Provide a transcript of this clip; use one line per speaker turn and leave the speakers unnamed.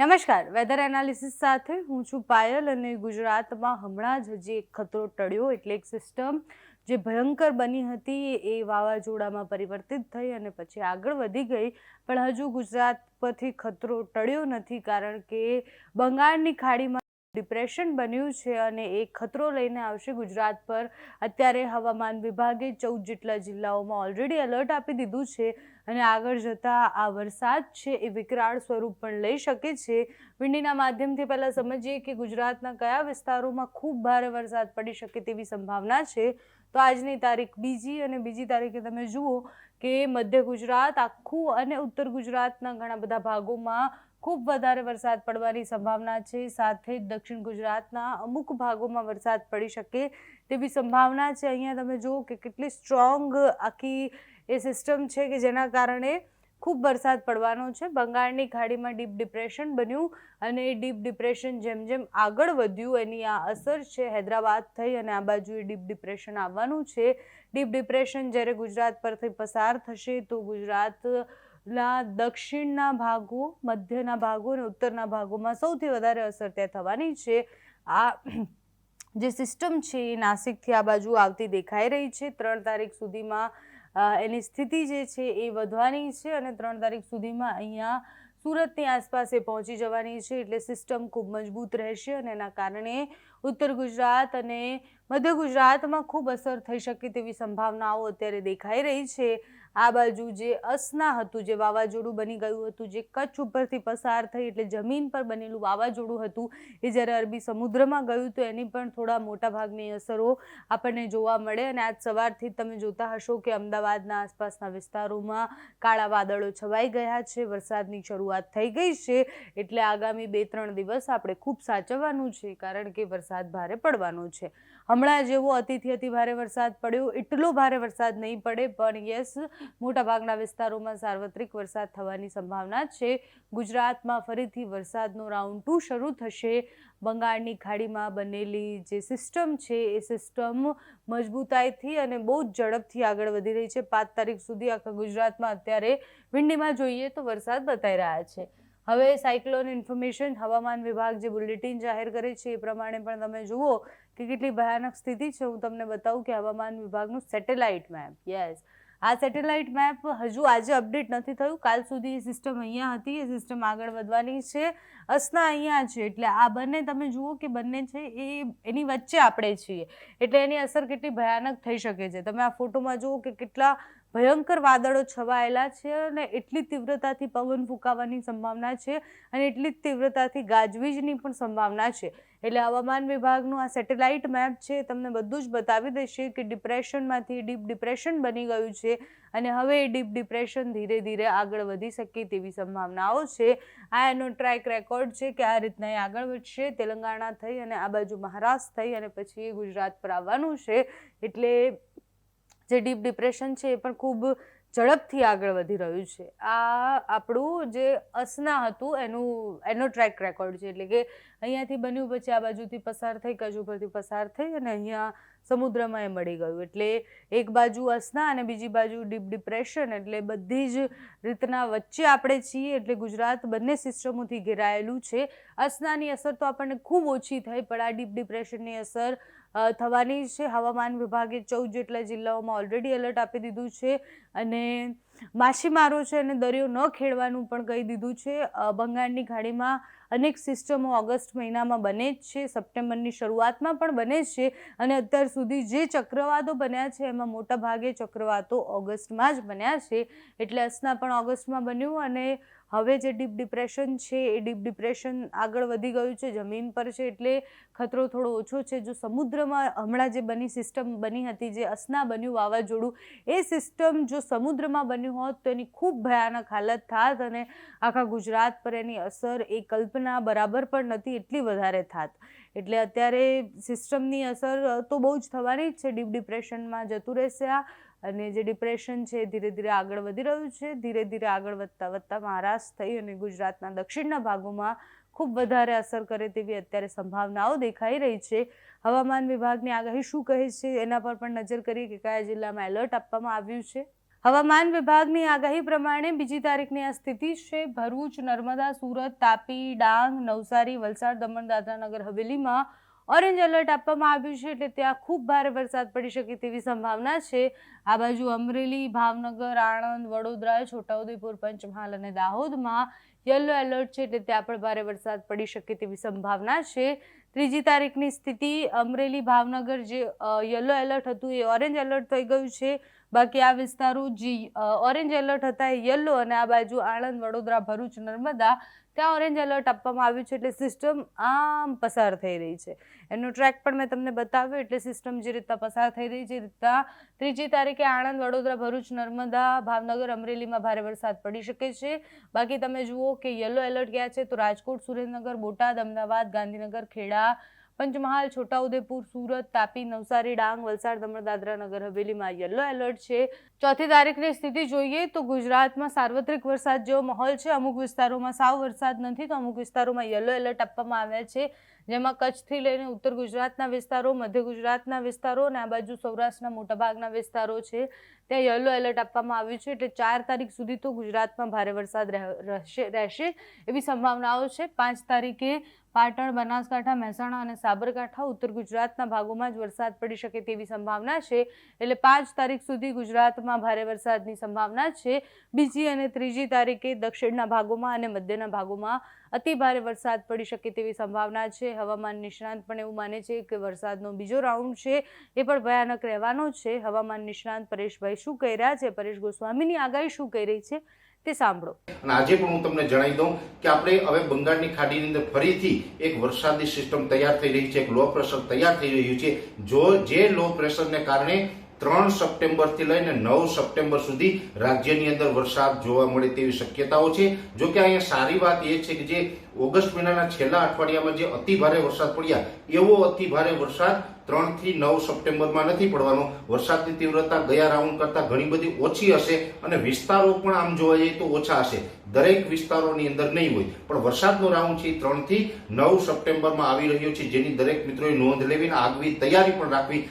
નમસ્કાર. Weather analysis સાથે હું છું પાયલ અને ગુજરાતમાં હમણાં જ એક ખતરો ટળ્યો એટલે એક સિસ્ટમ જે ભયંકર બની હતી એ વાવાઝોડામાં પરિવર્તિત થઈ અને પછી આગળ વધી ગઈ. પણ હજુ ગુજરાત પરથી ખતરો ટળ્યો નથી કારણ કે બંગાળની ખાડીમાં ડિપ્રેશન બન્યું છે અને એ ખતરો લઈને આવશે ગુજરાત પર. અત્યારે હવામાન વિભાગે ચૌદ જેટલા જિલ્લાઓમાં ઓલરેડી એલર્ટ આપી દીધું છે અને આગળ જતાં આ વરસાદ છે એ વિકરાળ સ્વરૂપ પણ લઈ શકે છે. વિંડીના માધ્યમથી પહેલાં સમજીએ કે ગુજરાતના કયા વિસ્તારોમાં ખૂબ ભારે વરસાદ પડી શકે તેવી સંભાવના છે. તો આજની તારીખ બીજી અને બીજી તારીખે તમે જુઓ કે મધ્ય ગુજરાત, આખું અને ઉત્તર ગુજરાતના ઘણા બધા ભાગોમાં ખૂબ વધારે વરસાદ પડવાની સંભાવના છે. સાથે જ દક્ષિણ ગુજરાતના અમુક ભાગોમાં વરસાદ પડી શકે તેવી સંભાવના છે. અહીંયા તમે જુઓ કે કેટલી સ્ટ્રોંગ આખી એ સિસ્ટમ છે કે જેના કારણે ખૂબ વરસાદ પડવાનો છે. બંગાળની ખાડીમાં ડીપ ડિપ્રેશન બન્યું અને એ ડીપ ડિપ્રેશન જેમ જેમ આગળ વધ્યું એની આ અસર છે હૈદરાબાદ થઈ અને આ બાજુ એ ડીપ ડિપ્રેશન આવવાનું છે. ડીપ ડિપ્રેશન જ્યારે ગુજરાત પરથી પસાર થશે તો ગુજરાતના દક્ષિણના ભાગો, મધ્યના ભાગો અને ઉત્તરના ભાગોમાં સૌથી વધારે અસર ત્યાં થવાની છે. આ જે સિસ્ટમ છે એ નાસિકથી આ બાજુ આવતી દેખાઈ રહી છે. ત્રણ તારીખ સુધીમાં એની સ્થિતિ જે છે એ વધવાની છે અને ત્રણ તારીખ સુધીમાં અહીંયા સુરતની આસપાસ એ પહોંચી જવાની છે. એટલે સિસ્ટમ ખૂબ મજબૂત રહેશે અને એના કારણે ઉત્તર ગુજરાત અને મધ્ય ગુજરાતમાં ખૂબ અસર થઈ શકે તેવી સંભાવનાઓ અત્યારે દેખાઈ રહી છે. આ બાજુ જે અસના હતું, જે વાવાઝોડું બની ગયું હતું, જે કચ્છ ઉપરથી પસાર થઈ એટલે જમીન પર બનેલું વાવાઝોડું હતું, એ જ્યારે અરબી સમુદ્રમાં ગયું તો એની પણ થોડા મોટા ભાગની અસરો આપણને જોવા મળે અને આજ સવારથી તમે જોતા હશો કે અમદાવાદના આસપાસના વિસ્તારોમાં કાળા વાદળો છવાઈ ગયા છે, વરસાદની શરૂઆત થઈ ગઈ છે, એટલે આગામી બે ત્રણ દિવસ આપણે ખૂબ સાચવવાનું છે, કારણ કે વરસાદ ભારે પડવાનો છે. હમણાં જેવો અતિથી અતિ ભારે વરસાદ પડ્યો. એટલો ભારે વરસાદ નહીં પડે, પણ યસ, મોટાભાગના વિસ્તારોમાં સાર્વત્રિક વરસાદ થવાની સંભાવના છે. ગુજરાતમાં ફરીથી વરસાદનો રાઉન્ડ ટુ શરૂ થશે. બંગાળની ખાડીમાં બનેલી જે સિસ્ટમ છે, એ સિસ્ટમ મજબૂતાઈથી અને બહુ જ ઝડપથી આગળ વધી રહી છે. પાંચ તારીખ સુધી આખા ગુજરાતમાં અત્યારે વિંડીમાં જોઈએ તો વરસાદ બતાઈ રહ્યા છે. હવે સાયક્લોન ઇન્ફોર્મેશન હવામાન વિભાગ જે બુલેટિન જાહેર કરે છે, એ પ્રમાણે પણ તમે જુઓ કે કેટલી ભયાનક સ્થિતિ છે, હું તમને બતાવું કે હવામાન વિભાગનું સેટેલાઇટ મેપ. યસ આ સેટેલાઇટ મેપ હજુ આજે અપડેટ નથી થયું. કાલ સુધી એ સિસ્ટમ અહીંયા હતી, એ સિસ્ટમ આગળ વધવાની છે. અસના અહીંયા છે, એટલે આ બંને તમે જુઓ કે બંને છે એ એની વચ્ચે આપણે છીએ. એટલે એની અસર કેટલી ભયાનક થઈ શકે છે. તમે આ ફોટોમાં જુઓ કે કેટલા ભયંકર વાદળો છવાયેલા છે અને એટલી તીવ્રતાથી પવન ફૂંકાવાની સંભાવના છે અને એટલી જ તીવ્રતાથી ગાજવીજની પણ સંભાવના છે. એટલે હવામાન વિભાગનું આ સેટેલાઇટ મેપ છે તમને બધું જ બતાવી દેશે કે ડિપ્રેશનમાંથી ડીપ ડિપ્રેશન બની ગયું છે અને હવે એ ડીપ ડિપ્રેશન ધીરે ધીરે આગળ વધી શકે તેવી સંભાવનાઓ છે. આ એનો ટ્રેક રેકોર્ડ છે કે આ રીતના એ આગળ વધશે, તેલંગાણા થઈ અને આ બાજુ મહારાષ્ટ્ર થઈ અને પછી ગુજરાત પર આવવાનું છે. એટલે જે ડીપ ડિપ્રેશન છે એ પણ ખૂબ ઝડપથી આગળ વધી રહ્યું છે. આ આપણું જે અસના હતું એનું, એનો ટ્રેક રેકોર્ડ છે. એટલે કે અહીંયાથી બન્યું, પછી આ બાજુથી પસાર થઈ, કજુ પરથી પસાર થઈ અને અહીંયા સમુદ્રમાં એ મળી ગયું. એટલે એક બાજુ અસના અને બીજી બાજુ ડીપ ડિપ્રેશન. એટલે બધી જ રીતના વચ્ચે આપણે છીએ, એટલે ગુજરાત બંને સિસ્ટમોથી ઘેરાયેલું છે. અસનાની અસર તો આપણને ખૂબ ઓછી થઈ, પણ આ ડીપ ડિપ્રેશનની અસર થવાની છે. હવામાન વિભાગે ચૌદ જેટલા જિલ્લાઓમાં ઓલરેડી એલર્ટ આપી દીધું છે અને માછીમારો છે અને દરિયો ન ખેડવાનું પણ કહી દીધું છે. બંગાળની ખાડીમાં અનેક સિસ્ટમો ઓગસ્ટ મહિનામાં બને જ છે. સપ્ટેમ્બરની શરૂઆતમાં પણ બને જ છે અને અત્યાર સુધી જે ચક્રવાતો બન્યા છે એમાં મોટા ભાગે ચક્રવાતો ઓગસ્ટમાં જ બન્યા છે. એટલે અસના પણ ઓગસ્ટમાં બન્યું અને હવે જે ડીપ ડિપ્રેશન છે, એ ડીપ ડિપ્રેશન આગળ વધી ગયું છે, જમીન પર છે, એટલે ખતરો થોડો ઓછો છે. જો સમુદ્રમાં હમણાં જે બની સિસ્ટમ બની હતી, જે અસના બન્યું, વાવાઝોડું, એ સિસ્ટમ જો સમુદ્રમાં બન્યું હોત, તો એની ખૂબ ભયાનક હાલત થાત અને આખા ગુજરાત પર એની અસર એ કલ્પના બરાબર પણ નથી, એટલી વધારે થાત. એટલે અત્યારે સિસ્ટમની અસર તો બહુ જ થવાની જ છે, ડીપ ડિપ્રેશનમાં જતું રહેશે આ. અને જે ડિપ્રેશન છે ધીરે ધીરે આગળ વધી રહ્યું છે. ધીરે ધીરે આગળ વધતા વધતા મહારાષ્ટ્ર થઈ અને ગુજરાતના દક્ષિણના ભાગોમાં ખૂબ વધારે અસર કરે તેવી અત્યારે સંભાવનાઓ દેખાઈ રહી છે. હવામાન વિભાગની આગાહી શું કહે છે એના પર પણ નજર કરીએ કે કયા જિલ્લામાં એલર્ટ આપવામાં આવ્યું છે. હવામાન વિભાગની આગાહી પ્રમાણે બીજી તારીખની આ સ્થિતિ છે. ભરૂચ, નર્મદા, સુરત, તાપી, ડાંગ, નવસારી, વલસાડ, દમણ દાદરાનગર હવેલીમાં ઓરેન્જ એલર્ટ આપવામાં આવ્યું છે એટલે ત્યાં ખૂબ ભારે વરસાદ પડી શકે તેવી સંભાવના છે. આ બાજુ અમરેલી, ભાવનગર, આણંદ, વડોદરા, છોટાઉદેપુર, પંચમહાલ અને દાહોદમાં યલો એલર્ટ છે એટલે ત્યાં પણ ભારે વરસાદ પડી શકે તેવી સંભાવના છે. ત્રીજી તારીખની સ્થિતિ અમરેલી, ભાવનગર જે યલો એલર્ટ હતું એ ઓરેન્જ એલર્ટ થઈ ગયું છે. બાકી આ વિસ્તારો જે ઓરેન્જ એલર્ટ હતા એ યલો અને આ બાજુ આણંદ, વડોદરા, ભરૂચ, નર્મદા ત્યાં ઓરેન્જ એલર્ટ આપવામાં આવ્યું છે એટલે સિસ્ટમ આમ પસાર થઈ રહી છે. એનો ટ્રેક પણ મેં તમને બતાવ્યો એટલે સિસ્ટમ જે રીતના પસાર થઈ રહી છે રીતના ત્રીજી તારીખે આણંદ, વડોદરા, ભરૂચ, નર્મદા, ભાવનગર, અમરેલીમાં ભારે વરસાદ પડી શકે છે. બાકી તમે જુઓ કે યલો એલર્ટ ગયા છે તો રાજકોટ, સુરેન્દ્રનગર, બોટાદ, અમદાવાદ, ગાંધીનગર, ખેડા પંચમહાલ, છોટાઉદેપુર, સુરત, તાપી, નવસારી, ડાંગ, વલસાડ, દમણ, દાદરા નગર હવેલીમાં યલો એલર્ટ છે. ચોથી તારીખની સ્થિતિ જોઈએ તો ગુજરાતમાં સાર્વત્રિક વરસાદ જેવો માહોલ છે. અમુક વિસ્તારોમાં સાવ વરસાદ નથી તો અમુક વિસ્તારોમાં યલો એલર્ટ આપવામાં આવ્યા છે. જેમાં કચ્છથી લઈને ઉત્તર ગુજરાતના વિસ્તારો, મધ્ય ગુજરાતના વિસ્તારો અને આ બાજુ સૌરાષ્ટ્રના મોટાભાગના વિસ્તારો છે, ત્યાં યલો એલર્ટ આપવામાં આવ્યું છે. એટલે ચાર તારીખ સુધી તો ગુજરાતમાં ભારે વરસાદ રહ- રહેશે રહેશે એવી સંભાવનાઓ છે. પાંચ તારીખે પાટણ, બનાસકાંઠા, મહેસાણા અને સાબરકાંઠા ઉત્તર ગુજરાતના ભાગોમાં જ વરસાદ પડી શકે તેવી સંભાવના છે. એટલે પાંચ તારીખ સુધી ગુજરાતમાં ભારે વરસાદની સંભાવના છે. બીજી અને ત્રીજી તારીખે દક્ષિણના ભાગોમાં અને મધ્યના ભાગોમાં અતિ વરસાદ પડી શકે તેવી સંભાવના છે. હવામાન નિષ્ણાંત પણ એવું માને છે કે વરસાદનો બીજો રાઉન્ડ છે એ પણ ભયાનક રહેવાનો છે. હવામાન નિષ્ણાંત પરેશભાઈ શું કહી રહ્યા છે? પરેશ ગોસ્વામીની આગાહી શું કહી રહી છે તે સાંભળો.
અને આજે પણ હું તમને જણાવી દઉં કે આપણે હવે બંગાળની ખાડીની અંદર ફરીથી એક વરસાદી સિસ્ટમ તૈયાર થઈ રહી છે. એક લો પ્રેશર તૈયાર થઈ રહ્યું છે. જો જે લો પ્રેશરને કારણે ત્રણ સપ્ટેમ્બરથી લઈને નવ સપ્ટેમ્બર સુધી રાજ્યની અંદર વરસાદ જોવા મળે તેવી શક્યતાઓ છે. જો કે અહીંયા સારી વાત એ છે કે જે ઓગસ્ટ મહિનાના છેલ્લા અઠવાડિયામાં જે અતિ ભારે વરસાદ પડ્યા, એવો અતિ ભારે વરસાદ ત્રણથી નવ સપ્ટેમ્બરમાં નથી પડવાનો. વરસાદની તીવ્રતા ગયા રાઉન્ડ કરતા ઘણી બધી ઓછી હશે અને વિસ્તારો પણ આમ જોવા જઈએ તો ઓછા હશે. દરેક વિસ્તારોની અંદર નહીં હોય. પણ વરસાદનો રાઉન્ડ છે ત્રણથી નવ સપ્ટેમ્બરમાં આવી રહ્યો છે. જેની દરેક મિત્રોએ નોંધ લેવીને આગવી તૈયારી પણ રાખવી